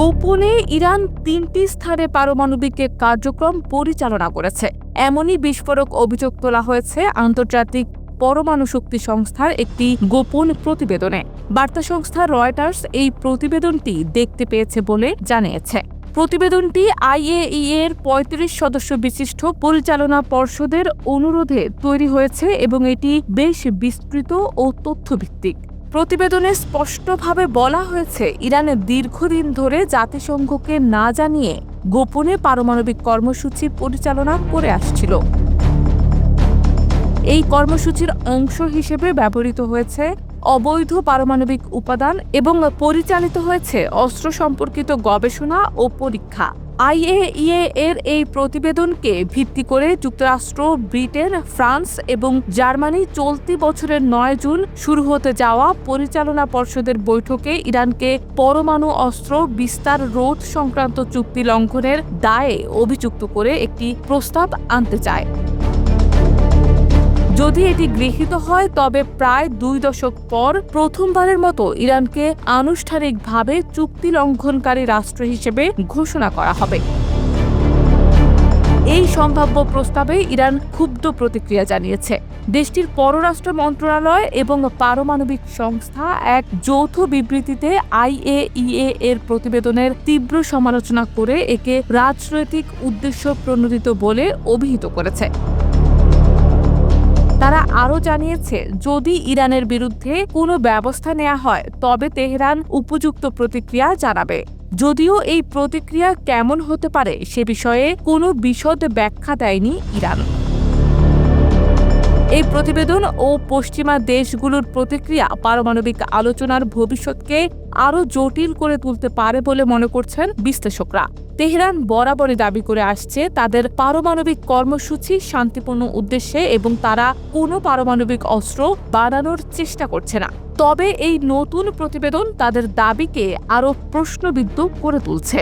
গোপনে ইরান তিনটি স্থানে পারমাণবিক কার্যক্রম পরিচালনা করেছে। এমনই বিস্ফোরক অভিযোগ তোলা হয়েছে আন্তর্জাতিক পরমাণু শক্তি সংস্থার একটি গোপন প্রতিবেদনে। বার্তা সংস্থা রয়টার্স এই প্রতিবেদনটি দেখতে পেয়েছে বলে জানিয়েছে। প্রতিবেদনটি আইএই এর পঁয়ত্রিশ সদস্য বিশিষ্ট পরিচালনা পর্ষদের অনুরোধে তৈরি হয়েছে এবং এটি বেশ বিস্তৃত ও তথ্যভিত্তিক। প্রতিবেদনে স্পষ্টভাবে বলা হয়েছে ইরানের দীর্ঘদিন ধরে জাতিসংঘকে না জানিয়ে গোপনে পারমাণবিক কর্মসূচি পরিচালনা করে আসছিল। এই কর্মসূচির অংশ হিসেবে ব্যবহৃত হয়েছে অবৈধ পারমাণবিক উপাদান এবং পরিচালিত হয়েছে অস্ত্র সম্পর্কিত গবেষণা ও পরীক্ষা। আইএইএ এর এই প্রতিবেদনকে ভিত্তি করে যুক্তরাষ্ট্র, ব্রিটেন, ফ্রান্স এবং জার্মানি চলতি বছরের নয় জুন শুরু হতে যাওয়া পরিচালনা পর্ষদের বৈঠকে ইরানকে পরমাণু অস্ত্র, বিস্তার রোধ সংক্রান্ত চুক্তি লঙ্ঘনের দায়ে অভিযুক্ত করে একটি প্রস্তাব আনতে চায়। যদি এটি গৃহীত হয়, তবে প্রায় দুই দশক পর প্রথমবারের মতো ইরানকে আনুষ্ঠানিকভাবে চুক্তি লঙ্ঘনকারী রাষ্ট্র হিসেবে ঘোষণা করা হবে। এই সম্ভাব্য প্রস্তাবে ইরান ক্ষুব্ধ প্রতিক্রিয়া জানিয়েছে। দেশটির পররাষ্ট্র মন্ত্রণালয় এবং পারমাণবিক সংস্থা এক যৌথ বিবৃতিতে আইএইএ এর প্রতিবেদনের তীব্র সমালোচনা করে একে রাজনৈতিক উদ্দেশ্য প্রণোদিত বলে অভিহিত করেছে। আরও জানিয়েছে, যদি ইরানের বিরুদ্ধে কোনো ব্যবস্থা নেওয়া হয়, তবে তেহরান উপযুক্ত প্রতিক্রিয়া জানাবে। যদিও এই প্রতিক্রিয়া কেমন হতে পারে সে বিষয়ে কোনো বিশদ ব্যাখ্যা দেয়নি ইরান। এই প্রতিবেদন ও পশ্চিমা দেশগুলোর প্রতিক্রিয়া পারমাণবিক আলোচনার ভবিষ্যৎকে আরও জটিল করে তুলতে পারে বলে মনে করছেন বিশ্লেষকরা। তেহরান বরাবরই দাবি করে আসছে তাদের পারমাণবিক কর্মসূচি শান্তিপূর্ণ উদ্দেশ্যে এবং তারা কোনো পারমাণবিক অস্ত্র বানানোর চেষ্টা করছে না। তবে এই নতুন প্রতিবেদন তাদের দাবিকে আরও প্রশ্নবিদ্ধ করে তুলছে।